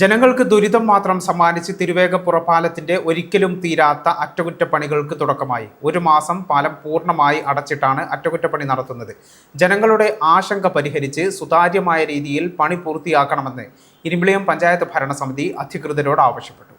ജനങ്ങൾക്ക് ദുരിതം മാത്രം സമ്മാനിച്ച് തിരുവേഗപ്പുറ പാലത്തിന്റെ ഒരിക്കലും തീരാത്ത അറ്റകുറ്റപ്പണികൾക്ക് തുടക്കമായി. ഒരു മാസം പാലം പൂർണമായി അടച്ചിട്ടാണ് അറ്റകുറ്റപ്പണി നടത്തുന്നത്. ജനങ്ങളുടെ ആശങ്ക പരിഹരിച്ച് സുതാര്യമായ രീതിയിൽ പണി പൂർത്തിയാക്കണമെന്ന് ഇരുമ്പിളിയം പഞ്ചായത്ത് ഭരണസമിതി അധികൃതരോട് ആവശ്യപ്പെട്ടു.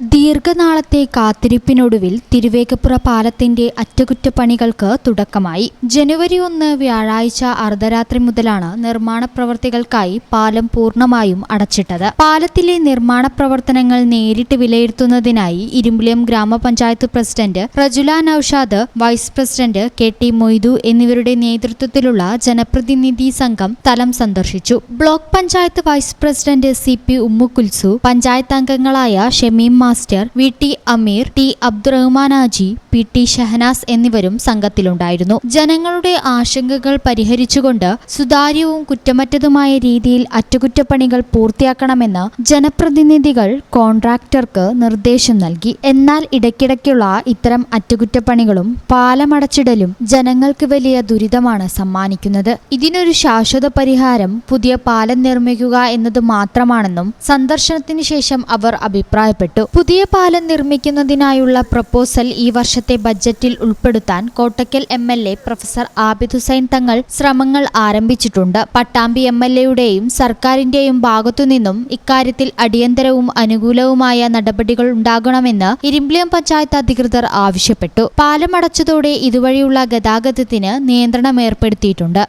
ദീർഘനാളത്തെ കാത്തിരിപ്പിനൊടുവിൽ തിരുവേഗപ്പുറ പാലത്തിന്റെ അറ്റകുറ്റപ്പണികൾക്ക് തുടക്കമായി. ജനുവരി ഒന്ന് വ്യാഴാഴ്ച അർദ്ധരാത്രി മുതലാണ് നിർമ്മാണ പ്രവർത്തികൾക്കായി പാലം പൂർണമായും അടച്ചിട്ടത്. പാലത്തിലെ നിർമ്മാണ പ്രവർത്തനങ്ങൾ നേരിട്ട് വിലയിരുത്തുന്നതിനായി ഇരുമ്പുലം ഗ്രാമപഞ്ചായത്ത് president Rajula Naushad vice president K T Moidu എന്നിവരുടെ നേതൃത്വത്തിലുള്ള ജനപ്രതിനിധി സംഘം സ്ഥലം സന്ദർശിച്ചു. Block panchayat vice president C P Ummukulsu panchayat അംഗങ്ങളായ Shameem master V T Ameer T Abdurahman Haji P T Shahanas എന്നിവരും സംഘത്തിലുണ്ടായിരുന്നു. ജനങ്ങളുടെ ആശങ്കകൾ പരിഹരിച്ചുകൊണ്ട് സുതാര്യവും കുറ്റമറ്റതുമായ രീതിയിൽ അറ്റകുറ്റപ്പണികൾ പൂർത്തിയാക്കണമെന്ന് ജനപ്രതിനിധികൾ കോൺട്രാക്ടർക്ക് നിർദ്ദേശം നൽകി. എന്നാൽ ഇടയ്ക്കിടയ്ക്കുള്ള ഇത്തരം അറ്റകുറ്റപ്പണികളും പാലമടച്ചിടലും ജനങ്ങൾക്ക് വലിയ ദുരിതമാണ് സമ്മാനിക്കുന്നത്. ഇതിനൊരു ശാശ്വത പരിഹാരം പുതിയ പാലം നിർമ്മിക്കുക എന്നത് മാത്രമാണെന്നും സന്ദർശനത്തിന് ശേഷം അവർ അഭിപ്രായപ്പെട്ടു. പുതിയ പാലം നിർമ്മിക്കുന്നതിനായുള്ള പ്രപ്പോസൽ ഈ വർഷത്തെ ബജറ്റിൽ ഉൾപ്പെടുത്താൻ Kottakkal M L A professor Abid Hussain Thangal ശ്രമങ്ങൾ ആരംഭിച്ചിട്ടുണ്ട്. പട്ടാമ്പി എം എൽ എയുടെയും സർക്കാരിന്റെയും ഭാഗത്തുനിന്നും ഇക്കാര്യത്തിൽ അടിയന്തരവും അനുകൂലവുമായ നടപടികൾ ഉണ്ടാകണമെന്ന് ഇരിമ്പ്ലിയം പഞ്ചായത്ത് അധികൃതർ ആവശ്യപ്പെട്ടു. പാലം അടച്ചതോടെ ഇതുവഴിയുള്ള ഗതാഗതത്തിന് നിയന്ത്രണം ഏർപ്പെടുത്തിയിട്ടുണ്ട്.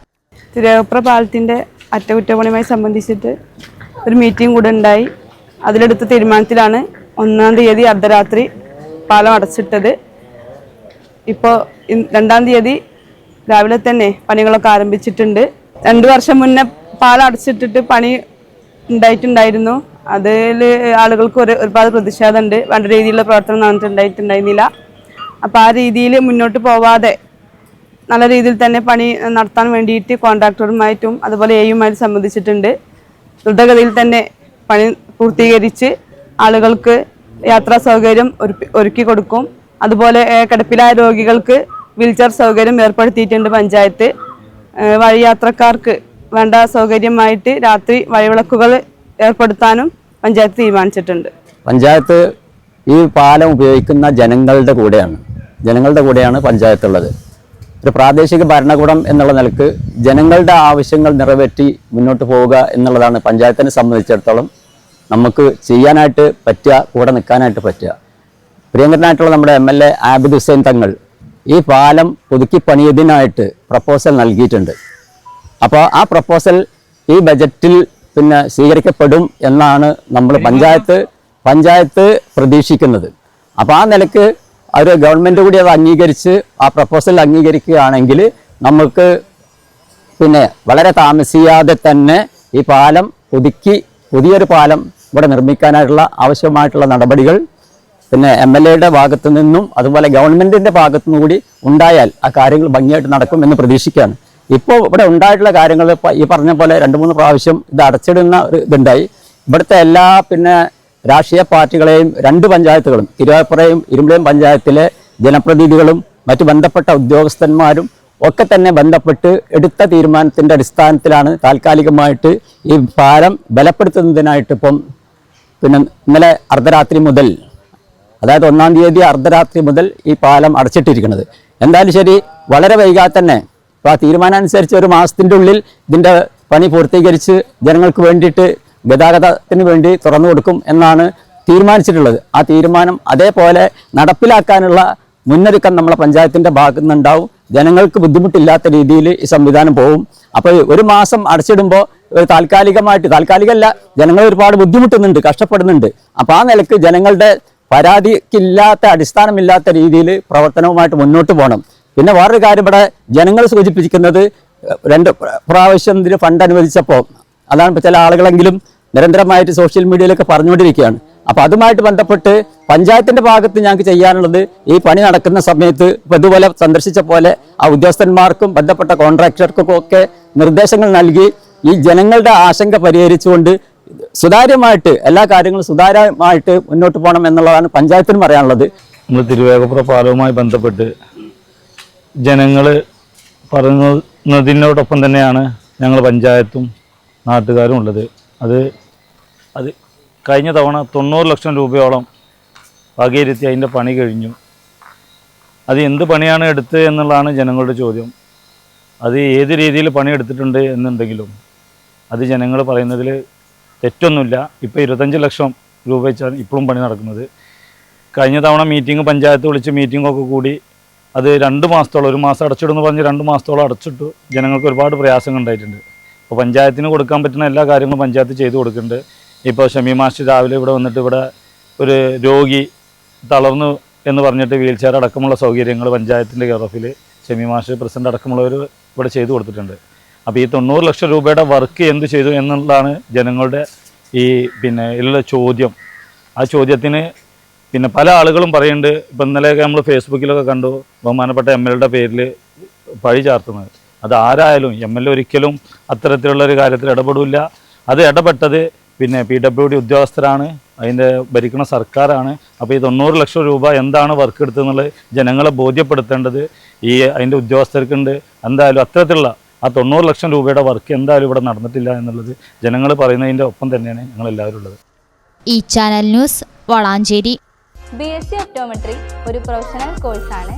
പാലത്തിന്റെ അറ്റകുറ്റപ്പണിയുമായി സംബന്ധിച്ചിട്ട് ഒരു മീറ്റിംഗ് കൂടെ ഉണ്ടായി. അതിലെടുത്ത തീരുമാനത്തിലാണ് ഒന്നാം തീയതി അർദ്ധരാത്രി പാലം അടച്ചിട്ടത്. ഇപ്പോൾ രണ്ടാം തീയതി രാവിലെ തന്നെ പണികളൊക്കെ ആരംഭിച്ചിട്ടുണ്ട്. രണ്ട് വർഷം മുന്നേ പാലം അടച്ചിട്ടിട്ട് പണി ഉണ്ടായിട്ടുണ്ടായിരുന്നു. അതിൽ ആളുകൾക്ക് ഒരു ഒരുപാട് പ്രതിഷേധമുണ്ട്. വേണ്ട രീതിയിലുള്ള പ്രവർത്തനം നടന്നിട്ടുണ്ടായിട്ടുണ്ടായിരുന്നില്ല. അപ്പോൾ ആ രീതിയിൽ മുന്നോട്ട് പോവാതെ നല്ല രീതിയിൽ തന്നെ പണി നടത്താൻ വേണ്ടിയിട്ട് കോൺട്രാക്ടറുമായിട്ടും അതുപോലെ എയുമായിട്ട് സംബന്ധിച്ചിട്ടുണ്ട്. ദ്രുതഗതിയിൽ തന്നെ പണി പൂർത്തീകരിച്ച് ആളുകൾക്ക് യാത്രാ സൗകര്യം ഒരുക്കി കൊടുക്കും. അതുപോലെ കിടപ്പിലായ രോഗികൾക്ക് വീൽചെയർ സൗകര്യം ഏർപ്പെടുത്തിയിട്ടുണ്ട് പഞ്ചായത്ത്. വഴി വഴിയാത്രക്കാർക്ക് വേണ്ട സൗകര്യമായിട്ട് രാത്രി വഴിവിളക്കുകൾ ഏർപ്പെടുത്താനും പഞ്ചായത്ത് തീരുമാനിച്ചിട്ടുണ്ട്. പഞ്ചായത്ത് ഈ പാലം ഉപയോഗിക്കുന്ന ജനങ്ങളുടെ കൂടെയാണ്. ജനങ്ങളുടെ കൂടെയാണ് പഞ്ചായത്ത് ഉള്ളത് ഒരു പ്രാദേശിക ഭരണകൂടം എന്നുള്ള നിലയ്ക്ക് ജനങ്ങളുടെ ആവശ്യങ്ങൾ നിറവേറ്റി മുന്നോട്ട് പോവുക എന്നുള്ളതാണ് പഞ്ചായത്തിനെ സംബന്ധിച്ചിടത്തോളം നമുക്ക് ചെയ്യാനായിട്ട് പറ്റുക കൂടെ നിൽക്കാനായിട്ട് പറ്റുക. പ്രിയങ്കരനായിട്ടുള്ള നമ്മുടെ M L A Abid Hussain Thangal ഈ പാലം പുതുക്കി പണിയതിനായിട്ട് പ്രപ്പോസൽ നൽകിയിട്ടുണ്ട്. അപ്പോൾ ആ പ്രപ്പോസൽ ഈ ബജറ്റിൽ പിന്നെ സ്വീകരിക്കപ്പെടും എന്നാണ് നമ്മൾ പഞ്ചായത്ത് പഞ്ചായത്ത് പ്രതീക്ഷിക്കുന്നത്. അപ്പോൾ ആ നിലയ്ക്ക് അവർ ഗവൺമെന്റ് കൂടി അത് അംഗീകരിച്ച് ആ പ്രപ്പോസൽ അംഗീകരിക്കുകയാണെങ്കിൽ നമുക്ക് പിന്നെ വളരെ താമസിയാതെ തന്നെ ഈ പാലം പുതുക്കി പുതിയൊരു പാലം ഇവിടെ നിർമ്മിക്കാനായിട്ടുള്ള ആവശ്യമായിട്ടുള്ള നടപടികൾ പിന്നെ എം എൽ എയുടെ ഭാഗത്തു നിന്നും അതുപോലെ ഗവൺമെന്റിന്റെ ഭാഗത്തു നിന്നും കൂടി ഉണ്ടായാൽ ആ കാര്യങ്ങൾ ഭംഗിയായിട്ട് നടക്കും എന്ന് പ്രതീക്ഷിക്കുകയാണ്. ഇപ്പോൾ ഇവിടെ ഉണ്ടായിട്ടുള്ള കാര്യങ്ങൾ ഈ പറഞ്ഞ പോലെ രണ്ട് മൂന്ന് പ്രാവശ്യം ഇത് അടച്ചിടുന്ന ഒരു ഇതുണ്ടായി. ഇവിടുത്തെ എല്ലാ പിന്നെ രാഷ്ട്രീയ പാർട്ടികളെയും രണ്ട് പഞ്ചായത്തുകളും തിരുവാപ്പുറയും ഇരുമ്പുളയും പഞ്ചായത്തിലെ ജനപ്രതിനിധികളും മറ്റു ബന്ധപ്പെട്ട ഉദ്യോഗസ്ഥന്മാരും ഒക്കെ തന്നെ ബന്ധപ്പെട്ട് എടുത്ത തീരുമാനത്തിന്റെ അടിസ്ഥാനത്തിലാണ് താൽക്കാലികമായിട്ട് ഈ പാലം ബലപ്പെടുത്തുന്നതിനായിട്ട് ഇപ്പം പിന്നെ ഇന്നലെ അർദ്ധരാത്രി മുതൽ അതായത് ഒന്നാം തീയതി അർദ്ധരാത്രി മുതൽ ഈ പാലം അടച്ചിട്ടിരിക്കുന്നത്. എന്തായാലും ശരി വളരെ വൈകാതെ തന്നെ ഇപ്പോൾ ആ തീരുമാനം അനുസരിച്ച് ഒരു മാസത്തിന്റെ ഉള്ളിൽ ഇതിന്റെ പണി പൂർത്തീകരിച്ച് ജനങ്ങൾക്ക് വേണ്ടിയിട്ട് ഗതാഗതത്തിന് വേണ്ടി തുറന്നു കൊടുക്കും എന്നാണ് തീരുമാനിച്ചിട്ടുള്ളത്. ആ തീരുമാനം അതേപോലെ നടപ്പിലാക്കാനുള്ള മുന്നൊരുക്കം നമ്മളെ പഞ്ചായത്തിന്റെ ഭാഗത്തു നിന്നുണ്ടാവും ജനങ്ങൾക്ക് ബുദ്ധിമുട്ടില്ലാത്ത രീതിയിൽ ഈ സംവിധാനം പോകും അപ്പോൾ ഒരു മാസം അടച്ചിടുമ്പോൾ താൽക്കാലികമായിട്ട് താൽക്കാലികമല്ല ജനങ്ങൾ ഒരുപാട് ബുദ്ധിമുട്ടുന്നുണ്ട് കഷ്ടപ്പെടുന്നുണ്ട്. അപ്പോൾ ആ നിലയ്ക്ക് ജനങ്ങളുടെ പരാതിക്കില്ലാത്ത അടിസ്ഥാനമില്ലാത്ത രീതിയിൽ പ്രവർത്തനവുമായിട്ട് മുന്നോട്ട് പോകണം. പിന്നെ വേറൊരു കാര്യം ഇവിടെ ജനങ്ങൾ സൂചിപ്പിക്കുന്നത് രണ്ട് പ്ര- പ്രാവശ്യം ഇതിന് ഫണ്ട് അനുവദിച്ചപ്പോൾ അതാണ് ഇപ്പോൾ ചില ആളുകളെങ്കിലും നിരന്തരമായിട്ട് സോഷ്യൽ മീഡിയയിലൊക്കെ പറഞ്ഞുകൊണ്ടിരിക്കുകയാണ്. അപ്പോൾ അതുമായിട്ട് ബന്ധപ്പെട്ട് പഞ്ചായത്തിന്റെ ഭാഗത്ത് ഞങ്ങൾക്ക് ചെയ്യാനുള്ളത് ഈ പണി നടക്കുന്ന സമയത്ത് ഇതുപോലെ സന്ദർശിച്ച പോലെ ആ ഉദ്യോഗസ്ഥന്മാർക്കും ബന്ധപ്പെട്ട കോൺട്രാക്ടർക്കും ഒക്കെ നിർദ്ദേശങ്ങൾ നൽകി ഈ ജനങ്ങളുടെ ആശങ്ക പരിഹരിച്ചുകൊണ്ട് സുതാര്യമായിട്ട് എല്ലാ കാര്യങ്ങളും സുതാര്യമായിട്ട് മുന്നോട്ട് പോകണം എന്നുള്ളതാണ് പഞ്ചായത്തിന് പറയാനുള്ളത്. നമ്മൾ തിരുവേഗപ്പുറ പാലവുമായി ബന്ധപ്പെട്ട് ജനങ്ങൾ പറയുന്നതിനോടൊപ്പം തന്നെയാണ് ഞങ്ങൾ പഞ്ചായത്തും നാട്ടുകാരും ഉള്ളത്. അത് അത് കഴിഞ്ഞ തവണ തൊണ്ണൂറ് ലക്ഷം രൂപയോളം വകയിരുത്തി അതിന്റെ പണി കഴിഞ്ഞു. അത് എന്ത് പണിയാണ് എടുത്തത് എന്നുള്ളതാണ് ജനങ്ങളുടെ ചോദ്യം. അത് ഏത് രീതിയിൽ പണിയെടുത്തിട്ടുണ്ട് എന്നുണ്ടെങ്കിലും അത് ജനങ്ങൾ പറയുന്നതിൽ തെറ്റൊന്നുമില്ല. ഇപ്പോൾ ഇരുപത്തഞ്ച് ലക്ഷം രൂപ വെച്ചാണ് ഇപ്പോഴും പണി നടക്കുന്നത്. കഴിഞ്ഞ തവണ മീറ്റിംഗ് പഞ്ചായത്ത് വിളിച്ച് മീറ്റിംഗൊക്കെ കൂടി അത് രണ്ട് മാസത്തോളം ഒരു മാസം അടച്ചിടുന്ന് പറഞ്ഞ് രണ്ട് മാസത്തോളം അടച്ചിട്ടു ജനങ്ങൾക്ക് ഒരുപാട് പ്രയാസങ്ങൾ ഉണ്ടായിട്ടുണ്ട്. അപ്പോൾ പഞ്ചായത്തിന് കൊടുക്കാൻ പറ്റുന്ന എല്ലാ കാര്യങ്ങളും പഞ്ചായത്ത് ചെയ്തു കൊടുക്കുന്നുണ്ട്. ഇപ്പോൾ ഷമി മാസ്റ്റർ രാവിലെ ഇവിടെ വന്നിട്ട് ഇവിടെ ഒരു രോഗി തളർന്നു എന്ന് പറഞ്ഞിട്ട് വീൽ ചെയർ അടക്കമുള്ള സൗകര്യങ്ങൾ പഞ്ചായത്തിന്റെ കെയർ ഓഫിൽ ഷമി മാസ്റ്റർ പ്രസിഡന്റ് അടക്കമുള്ളവർ ഇവിടെ ചെയ്തു കൊടുത്തിട്ടുണ്ട്. അപ്പോൾ ഈ തൊണ്ണൂറ് ലക്ഷം രൂപയുടെ വർക്ക് എന്ത് ചെയ്തു എന്നുള്ളതാണ് ജനങ്ങളുടെ ഈ പിന്നെ ഉള്ള ചോദ്യം. ആ ചോദ്യത്തിന് പിന്നെ പല ആളുകളും പറയുന്നുണ്ട്. ഇപ്പം ഇന്നലെയൊക്കെ നമ്മൾ ഫേസ്ബുക്കിലൊക്കെ കണ്ടു. ബഹുമാനപ്പെട്ട എം എൽ പേരിൽ പഴി ചാർത്തുന്നത്. അത് ആരായാലും എം എൽ എ ഒരിക്കലും അത്തരത്തിലുള്ള ഒരു കാര്യത്തിൽ ഇടപെടില്ല അത് ഇടപെട്ടത് പിന്നെ പി ഡബ്ല്യു ഡി ഉദ്യോഗസ്ഥരാണ്. അതിന്റെ ഭരിക്കുന്ന സർക്കാരാണ്. അപ്പോൾ ഈ തൊണ്ണൂറ് ലക്ഷം രൂപ എന്താണ് വർക്ക് എടുത്തതെന്നുള്ളത് ജനങ്ങളെ ബോധ്യപ്പെടുത്തേണ്ടത് ഈ അതിന്റെ ഉദ്യോഗസ്ഥർക്കുണ്ട്. എന്തായാലും അത്തരത്തിലുള്ള ആ തൊണ്ണൂറ് ലക്ഷം രൂപയുടെ വർക്ക് എന്തായാലും ഇവിടെ നടന്നിട്ടില്ല എന്നുള്ളത് ജനങ്ങൾ പറയുന്നതിന്റെ ഒപ്പം തന്നെയാണ് ഞങ്ങൾ എല്ലാവരും ഉള്ളത്. ഈ channel news Valanchery. B S C optometry ഒരു പ്രൊഫഷണൽ കോഴ്സാണ്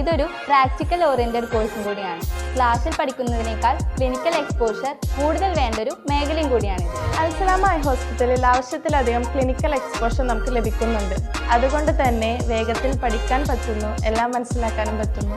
ഇതൊരു പ്രാക്ടിക്കൽ ഓറിയന്റഡ് കോഴ്സും കൂടിയാണ്. ക്ലാസ്സിൽ പഠിക്കുന്നതിനേക്കാൾ ക്ലിനിക്കൽ എക്സ്പോഷർ കൂടുതൽ വേണ്ടൊരു മേഖലയും കൂടിയാണ് അൽസലാമ ഐ ഹോസ്പിറ്റലിൽ ആവശ്യത്തിലധികം ക്ലിനിക്കൽ എക്സ്പോഷർ നമുക്ക് ലഭിക്കുന്നുണ്ട്. അതുകൊണ്ട് തന്നെ വേഗത്തിൽ പഠിക്കാൻ പറ്റുന്നു എല്ലാം മനസ്സിലാക്കാനും പറ്റുന്നു.